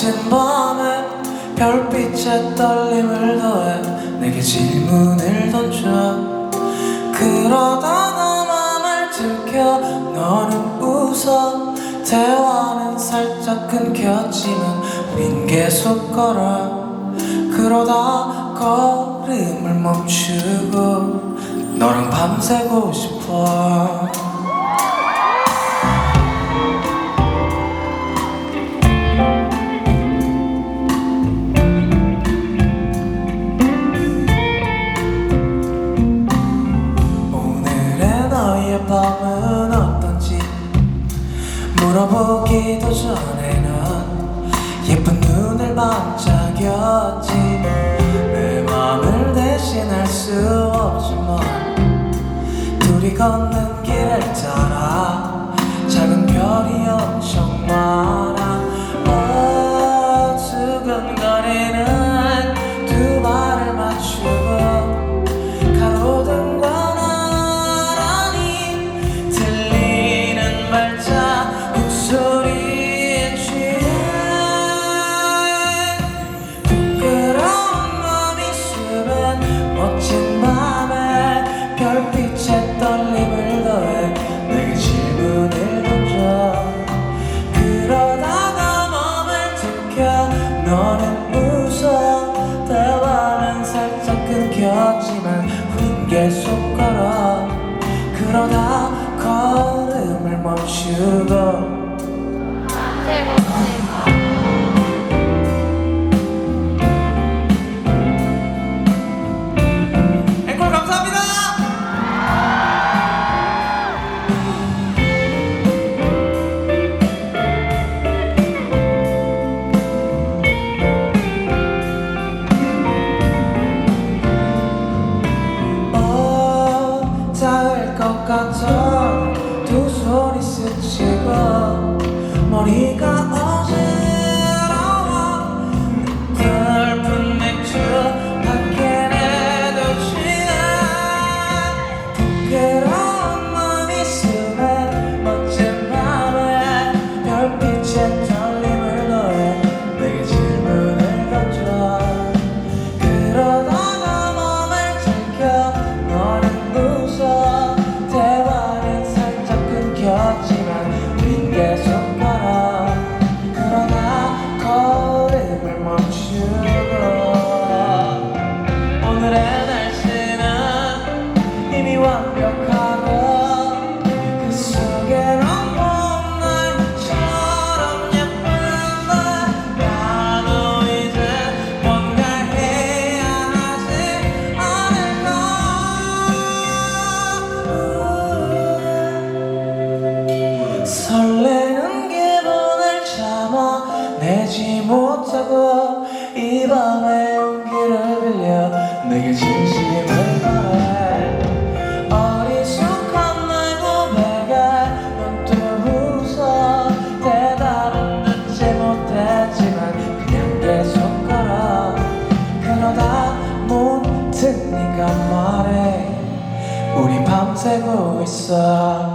멋진 밤에 별빛에 떨림을 더해 내게 질문을 던져. 그러다 나 맘을 들켜 너는 웃어. 대화는 살짝 끊겼지만 우린 계속 걸어. 그러다 걸음을 멈추고 너랑 밤새고 싶어 전에 넌 예쁜 눈을 반짝였지. 내 맘을 대신할 수 없지만 둘이 걷는 너는 웃어 대화는 살짝 끊겼지만 우린 계속 걸어. 그러다 걸음을 멈추고 같아. 두 손이 스치고 머리가 이 밤의 용기를 빌려 내게 진심을 말해 어리숙한 날 고백에 넌또 웃어 대답은 듣지 못했지만 그냥 계속 걸어 그러다 문득 네가 말해 우리 밤새고 있어